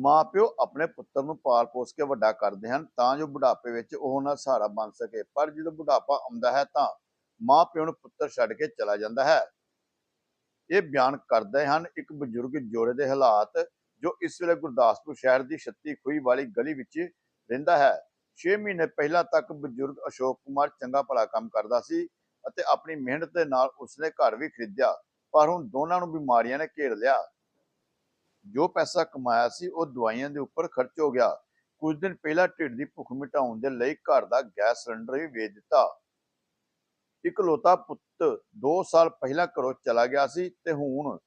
ਮਾਪਿਓ ਆਪਣੇ ਪੁੱਤਰ ਨੂੰ ਪਾਲ ਪੋਸ ਕੇ ਵੱਡਾ ਕਰਦੇ ਹਨ, ਤਾਂ ਜੋ ਬੁਢਾਪੇ ਵਿੱਚ ਉਹ ਉਹਨਾਂ ਸਹਾਰਾ ਬਣ ਸਕੇ। ਪਰ ਜਦੋਂ ਬੁਢਾਪਾ ਆਉਂਦਾ ਹੈ ਤਾਂ ਮਾਪਿਓ ਨੂੰ ਪੁੱਤਰ ਛੱਡ ਕੇ ਚਲਾ ਜਾਂਦਾ ਹੈ। ਇਹ ਬਿਆਨ ਕਰਦੇ ਹਨ ਇੱਕ ਬਜ਼ੁਰਗ ਜੋੜੇ ਦੇ ਹਾਲਾਤ, ਜੋ ਇਸ ਵੇਲੇ ਗੁਰਦਾਸਪੁਰ ਸ਼ਹਿਰ ਦੀ 36 ਖੂਹੀ ਵਾਲੀ ਗਲੀ ਵਿੱਚ ਰਹਿੰਦਾ ਹੈ। 6 ਮਹੀਨੇ ਪਹਿਲਾਂ ਤੱਕ ਬਜ਼ੁਰਗ ਅਸ਼ੋਕ ਕੁਮਾਰ ਚੰਗਾ ਭਲਾ ਕੰਮ ਕਰਦਾ ਸੀ ਅਤੇ ਆਪਣੀ ਮਿਹਨਤ ਦੇ ਨਾਲ ਉਸਨੇ ਘਰ ਵੀ ਖਰੀਦਿਆ, ਪਰ ਹੁਣ ਦੋਨਾਂ ਨੂੰ ਬਿਮਾਰੀਆਂ ਨੇ ਘੇਰ ਲਿਆ। ਜੋ ਪੈਸਾ ਕਮਾਇਆ ਸੀ, ਉਹ ਦਵਾਈਆਂ ਦੇ ਉੱਪਰ ਖਰਚ ਹੋ ਗਿਆ। ਕੁਝ ਦਿਨ ਪਹਿਲਾਂ ਢਿੱਡ ਦੀ ਭੁੱਖ ਮਿਟਾਉਣ ਦੇ ਲਈ ਘਰ ਦਾ ਗੈਸ ਸਿਲੰਡਰ ਵੀ ਵੇਚ ਦਿੱਤਾ। ਇਕਲੌਤਾ ਪੁੱਤ 2 ਸਾਲ ਪਹਿਲਾਂ ਘਰੋਂ ਚਲਾ ਗਿਆ ਸੀ ਤੇ ਹੁਣ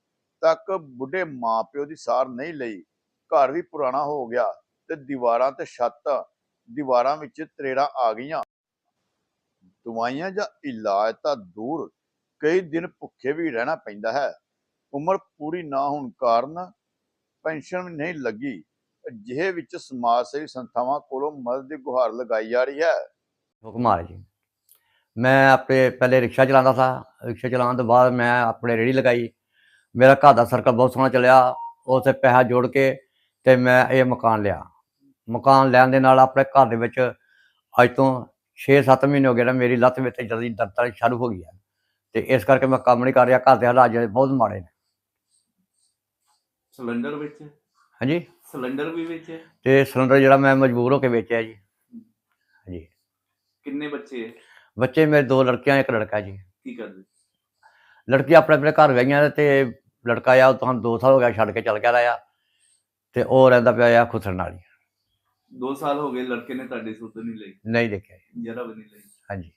ਤੱਕ ਬੁੱਢੇ ਮਾਪਿਓ ਦੀ ਸਾਰ ਨਹੀਂ ਲਈ। ਘਰ ਵੀ ਪੁਰਾਣਾ ਹੋ ਗਿਆ ਤੇ ਦੀਵਾਰਾਂ ਤੇ ਛੱਤ ਦੀਵਾਰਾਂ ਵਿੱਚ ਤਰੇੜਾਂ ਆ ਗਈਆਂ। ਦਵਾਈਆਂ ਜਾਂ ਇਲਾਜ ਤਾਂ ਦੂਰ ਕਈ ਦਿਨ ਭੁੱਖੇ ਵੀ ਰਹਿਣਾ ਪੈਂਦਾ ਹੈ। ਉਮਰ ਪੂਰੀ ਨਾ ਹੋਣ ਕਾਰਨ ਪੈਨਸ਼ਨ ਨਹੀਂ ਲੱਗੀ। ਅਜਿਹੇ ਵਿੱਚ ਸਮਾਜ ਸੇਵੀ ਸੰਸਥਾਵਾਂ ਕੋਲੋਂ ਮਦਦ ਦੀ ਗੁਹਾਰ ਲਗਾਈ ਜਾ ਰਹੀ ਹੈ। ਹੁਕਮਾਰ ਜੀ, ਮੈਂ ਆਪਣੇ ਪਹਿਲੇ ਰਿਕਸ਼ਾ ਚਲਾਉਂਦਾ ਸੀ। ਰਿਕਸ਼ਾ ਚਲਾਉਣ ਤੋਂ ਬਾਅਦ ਮੈਂ ਆਪਣੇ ਰੇੜੀ ਲਗਾਈ। ਮੇਰਾ ਘਰ ਦਾ ਸਰਕਲ ਬਹੁਤ ਸੋਹਣਾ ਚੱਲਿਆ। ਉਸੇ ਪੈਸਾ ਜੋੜ ਕੇ ਤੇ ਮੈਂ ਇਹ ਮਕਾਨ ਲਿਆ। ਮਕਾਨ ਲੈਣ ਦੇ ਨਾਲ ਆਪਣੇ ਘਰ ਦੇ ਵਿੱਚ ਅੱਜ ਤੋਂ 6-7 ਮਹੀਨੇ ਹੋ ਗਏ ਨਾ, ਮੇਰੀ ਲੱਤ ਵਿੱਚ ਜਲਦੀ ਦਰਦ ਸ਼ੁਰੂ ਹੋ ਗਈ ਹੈ। ਤੇ ਇਸ ਕਰਕੇ ਮੈਂ ਕੰਮ ਨਹੀਂ ਕਰ ਰਿਹਾ। ਘਰ ਦੇ ਹਾਲਾਤ ਜਿਹੜੇ ਬਹੁਤ ਮਾੜੇ ਨੇ। ਸਿਲੰਡਰ ਵਿੱਚ ਹੈ? ਹਾਂਜੀ। ਸਿਲੰਡਰ ਵੀ ਵਿੱਚ ਹੈ? ਤੇ ਸਿਲੰਡਰ ਜਿਹੜਾ ਮੈਂ ਮਜਬੂਰ ਹੋ ਕੇ ਵੇਚਿਆ ਜੀ। ਹਾਂਜੀ। ਕਿੰਨੇ ਬੱਚੇ ਹੈ? ਬੱਚੇ ਮੇਰੇ ਦੋ ਲੜਕੀਆਂ ਇੱਕ ਲੜਕਾ ਜੀ। ਕੀ ਕਰਦੇ? ਲੜਕੀ ਆਪਣੇ ਆਪਣੇ ਘਰ ਗਈਆਂ ਤੇ ਲੜਕਾ ਆ ਉਹ ਤੁਹਾਨੂੰ 2 ਸਾਲ ਹੋ ਗਿਆ ਛੱਡ ਕੇ ਚਲ ਗਿਆ ਰਿਹਾ ਤੇ ਉਹ ਰਹਿੰਦਾ ਪਿਆ ਆ ਖੁਸਰਨ ਵਾਲੀ। 2 ਸਾਲ ਹੋ ਗਏ ਲੜਕੇ ਨੇ ਤੁਹਾਡੀ ਸੁੱਧ ਨਹੀਂ ਲਈ? ਨਹੀਂ ਦੇਖਿਆ ਜੀ। ਜਰਾ ਵੀ ਨਹੀਂ ਲਈ? ਹਾਂਜੀ।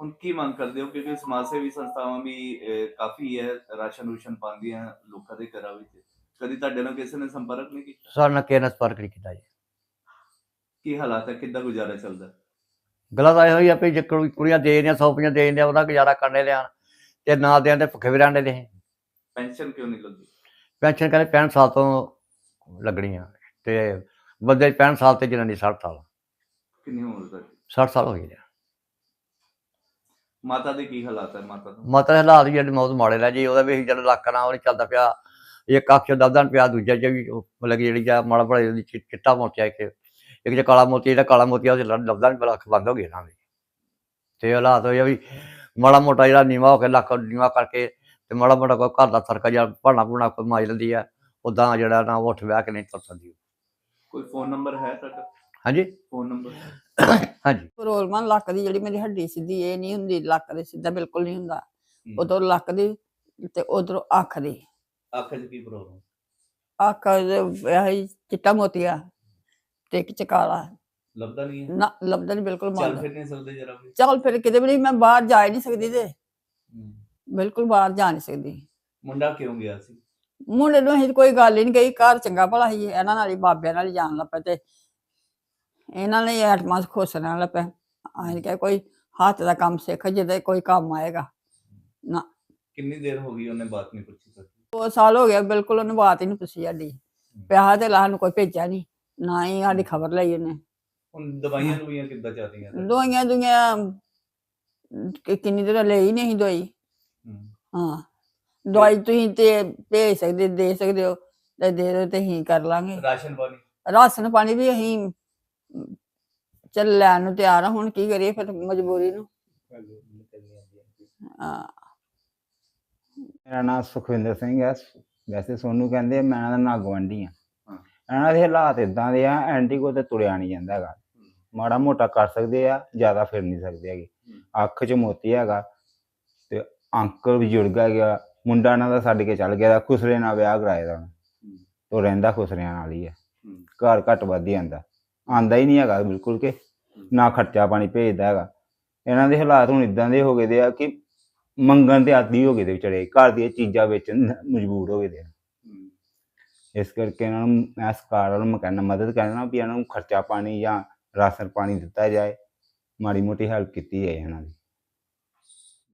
ਹੁਣ ਕੀ ਮੰਗ ਕਰਦੇ ਹੋ? ਕਿਉਂਕਿ ਸਮਾਜ ਸੇਵੀ ਸੰਸਥਾਵਾਂ ਵੀ ਅਹ, ਕਾਫੀ ਹੈ ਰਾਸ਼ਨ ਰੂਸ਼ਨ ਪਾਉਂਦੀਆਂ ਲੋਕਾਂ ਦੇ ਘਰਾਂ ਵਿੱਚ। ਕਦੀ ਤੁਹਾਡੇ ਨਾਲ ਕਿਸੇ ਨੇ ਸੰਪਰਕ ਨਹੀਂ ਕੀਤਾ? ਸਾਡੇ ਨਾਲ ਕਿਸੇ ਨਾਲ ਸੰਪਰਕ ਨਹੀਂ ਕੀਤਾ ਜੀ। ਕੀ ਹਾਲਾਤ ਹੈ? ਕਿੱਦਾਂ ਗੁਜ਼ਾਰਾ ਚੱਲਦਾ? ਗਲਤ ਆਇਆ ਹੋਈ ਆ ਵੀ ਜੇ ਕੁੜੀ- ਕੁੜੀਆਂ ਦੇ ਰਹੀਆਂ ਸੌਪੀਆਂ ਦੇ ਰਹੀਆਂ ਉਹਦਾ ਗੁਜ਼ਾਰਾ ਕਰਨੇ ਲਿਆਣ ਤੇ ਨਾ ਦੇਣ ਤੇ ਭੁੱਖੇ ਵੀ ਰਹਿਣੇ ਦੇ ਪੈਨਸ਼ਨ ਕਿਉਂ ਨਹੀਂ ਲੱਗੀ ਪੈਨਸ਼ਨ ਕਹਿੰਦੇ 65 ਸਾਲ ਤੋਂ ਲੱਗਣੀ ਆ। ਤੇ ਬੰਦੇ 65 ਸਾਲ ਤੇ ਜਨਾਨੀ 60 ਸਾਲ। ਕਿੰਨੀ ਉਮਰ ਤੁਹਾਡੀ? 60 ਸਾਲ ਹੋ ਜੀ ਮਾਤਾ ਦੇ ਕੀ ਹਾਲਾਤ ਹੈ ਮਾਤਾ ਦਾ? ਮਾਤਾ ਦੇ ਹਾਲਾਤ ਜਿਹੜੇ ਬਹੁਤ ਮਾੜੇ ਨੇ। ਜੀ ਉਹਦਾ ਵੀ ਜਿਹੜਾ ਲੱਕ ਨਾਲ ਉਹ ਨਹੀਂ ਚੱਲਦਾ ਪਿਆ ਇੱਕ ਅੱਖ 'ਚ ਪਿਆ ਦੂਜਾ 'ਚ ਵੀ ਮਤਲਬ ਜਿਹੜੀ ਆ ਮਾੜਾ ਜਿਹੀ ਚਿ- ਚਿੱਟਾ ਮੋਤੀਆ ਇੱਕ ਇੱਕ 'ਚ ਕਾਲਾ ਮੋਤੀ ਜਿਹੜਾ ਕਾਲਾ ਮੋਤੀ ਆ ਉਹ 'ਚ ਲ- ਲੱਭਦਾ ਨਹੀਂ ਪਿਆ ਅੱਖ ਬੰਦ ਹੋ ਗਈ ਇਹਨਾਂ ਦੀ। ਤੇ ਹਾਲਾਤ ਹੋਇਆ ਵੀ ਮਾੜਾ ਮੋਟਾ ਜਿਹੜਾ ਨੀਵਾ ਹੋ ਕੇ ਲੱਕ ਨੀਵਾ ਕਰਕੇ ਤੇ ਮਾੜਾ ਮੋਟਾ ਕੋਈ ਘਰ ਦਾ ਸਰਕਾ ਜਾਂ ਭਾਣਾ ਭੂਣਾ ਕੋਈ ਮਾਜ ਲੈਂਦੀ ਆ ਉਦਾਂ ਜਿਹੜਾ ਨਾ ਉੱਠ ਵਿਆਹ ਕੇ ਨਹੀਂ ਤੁਰ ਸਕਦੀ। ਕੋਈ ਫੋਨ ਨੰਬਰ ਹੈ ਤੁਹਾਡਾ? ਹਾਂਜੀ? Phone number? ਹਾਂਜੀ। ਰੋਲਮਨ ਲੱਕ ਦੀ ਜਿਹੜੀ ਮੇਰੀ ਹੱਡੀ ਸਿੱਧੀ ਇਹ ਨਹੀਂ ਹੁੰਦੀ ਲੱਕ ਦੇ ਸਿੱਧਾ ਬਿਲਕੁਲ ਨਹੀਂ ਹੁੰਦਾ। ਉਧਰ ਲੱਕ ਦੀ ਤੇ ਉਧਰੋਂ ਅੱਖ ਦੀ। ਅੱਖ 'ਚ ਕੀ ਪ੍ਰੋਬਲਮ ਅੱਖ ਇਹ ਚਿੱਟਾ ਮੋਤੀਆ ਤੇ ਇੱਕ ਚਕਾਲਾ। ਲੱਭਦਾ ਨਹੀਂ ਹੈ? ਨਾ ਲੱਭਦਾ ਨਹੀਂ ਬਿਲਕੁਲ ਚੱਲ ਫਿਰ ਨਹੀਂ ਸਕਦੇ ਜਰਾ ਵੀ। ਚੱਲ ਫਿਰ ਕਿਤੇ ਵੀ ਨਹੀਂ ਮੈਂ ਬਾਹਰ ਜਾ ਹੀ ਨਹੀਂ ਸਕਦੀ ਤੇ। ਬਿਲਕੁਲ ਬਾਹਰ ਜਾ ਨਹੀਂ ਸਕਦੀ। ਮੁੰਡਾ ਕਿਉਂ ਗਿਆ ਸੀ? ਮੁੰਡੇ ਨੂੰ ਅਸੀਂ ਕੋਈ ਗੱਲ ਹੀ ਨਹੀਂ ਕਹੀ ਘਰ ਚੰਗਾ ਭਲਾ ਸੀ ਇਹਨਾਂ ਨਾਲ ਹੀ ਬਾਬਿਆਂ ਨਾਲ ਹੀ ਜਾਣ ਲੱਗ ਪਏ ਤੇ ਇਹਨਾਂ ਨੇ ਐਟਮਾਸ ਖੋਸਣ ਲੱਗ ਪਏ। ਅਸੀਂ ਕਿਹਾ ਕੋਈ ਹੱਥ ਦਾ ਕੰਮ ਸਿੱਖ ਜਿਹਦੇ ਕੋਈ ਕੰਮ ਆਏਗਾ। ਕਿੰਨੀ ਦੇਰ ਹੋ ਗਈ ਉਹਨੇ ਬਾਤ ਨਹੀਂ ਪੁੱਛੀ ਸਕੀ ਦੋ ਸਾਲ ਹੋ ਗਿਆ ਬਿਲਕੁਲ ਉਹਨੇ ਬਾਤ ਹੀ ਨਹੀਂ ਪੁੱਛੀ ਸਾਡੀ। ਪਿਆਹ ਤੇ ਲਾਹ ਨੂੰ ਕੋਈ ਭੇਜਿਆ ਨਹੀਂ ਨਾ ਹੀ ਸਾਡੀ ਖਬਰ ਲਈ ਉਹਨੇ। ਹੁਣ ਦਵਾਈਆਂ ਦਵਾਈਆਂ ਕਿੱਦਾਂ ਚੱਲਦੀਆਂ? ਦਵਾਈਆਂ ਦੁਈਆਂ ਕਿ ਕਿੰਨੀ ਦੇਰ ਲਈ ਨਹੀਂ ਦਵਾਈ। ਹਾਂ। ਦਵਾਈ ਤੁਸੀਂ ਤੇ ਭੇਜ ਸਕਦੇ ਦੇ ਸਕਦੇ ਹੋ ਤੇ ਦੇ ਦਿਓ ਤੇ ਅਸੀਂ ਕਰ ਲਾਂਗੇ। ਰਾਸ਼ਨ ਪਾਣੀ? ਰਾਸ਼ਨ ਪਾਣੀ ਵੀ ਅਸੀਂ ਚੱਲ ਲੈਣ ਨੂੰ ਤਿਆਰ ਆ ਹੁਣ ਕੀ ਕਰੀਏ ਫਿਰ ਮਜਬੂਰੀ ਨੂੰ। ਹਾਂ। ਮੇਰਾ ਨਾਮ ਸੁਖਵਿੰਦਰ ਸਿੰਘ ਹੈ। ਵੈਸੇ ਸੋਨੂੰ ਕਹਿੰਦੇ ਆ, ਮੈਂ ਇਹਨਾਂ ਦਾ ਨਾਂ ਗਵੰਡੀ ਆ। ਹਾਂ। ਇਹਨਾਂ ਦੇ ਹਾਲਾਤ ਇਦਾਂ ਦੇ ਆ ਐਂਟੀ ਕੋ ਤੇ ਤੁਰਿਆ ਨਹੀਂ ਜਾਂਦਾ ਹੈਗਾ। ਮਾੜਾ ਮੋਟਾ ਕਰ ਸਕਦੇ ਆ ਜ਼ਿਆਦਾ ਫਿਰ ਨਹੀਂ ਸਕਦੇ ਹੈਗੇ। ਅੱਖ 'ਚ ਮੋਤੀ ਹੈਗਾ ਤੇ ਅੰਕਲ ਬਜ਼ੁਰਗ ਹੈਗਾ ਮੁੰਡਾ ਇਹਨਾਂ ਦਾ ਛੱਡ ਕੇ ਚੱਲ ਗਿਆ ਦਾ ਖੁਸਰੇ ਨਾਲ ਵਿਆਹ ਕਰਾਇਆ ਦਾ। ਉਹਨੇ ਉਹ ਰਹਿੰਦਾ ਖੁਸਰਿਆਂ ਨਾਲ ਹੀ ਹੈ। ਹਮ। ਘਰ ਘੱਟ ਵੱਧ ਹੀ ਆਂਦਾ। ਆਂਦਾ ਹੀ ਨਹੀਂ ਹੈਗਾ ਬਿਲਕੁਲ ਕਿ ਨਾ ਖਰਚਾ ਪਾਣੀ ਭੇਜਦਾ ਹੈਗਾ। ਇਹਨਾਂ ਦੇ ਹਾਲਾਤ ਹੁਣ ਇਦਾਂ ਦੇ ਹੋ ਗਏ ਦੇ ਆ ਕਿ ਮੰਗਣ ਦੇ ਆਦੀ ਹੋ ਗਏ ਦੇ ਵਿਚਾਰੇ ਘਰ ਦੀਆਂ ਚੀਜ਼ਾਂ ਵੇਚਣ ਮਜਬੂਰ ਹੋ ਗਏ ਦੇ। ਇਸ ਕਰਕੇ ਇਹਨਾਂ ਨੂੰ ਮੈਂ ਸਰਕਾਰ ਵੱਲੋਂ ਮੈਂ ਮਦਦ ਕਰਨਾ ਵੀ ਇਹਨਾਂ ਨੂੰ ਖਰਚਾ ਪਾਣੀ ਜਾਂ ਰਾਸ਼ਨ ਪਾਣੀ ਦਿੱਤਾ ਜਾਏ ਮਾੜੀ ਮੋਟੀ ਹੈਲਪ ਕੀਤੀ ਹੈ ਇਹਨਾਂ ਦੀ।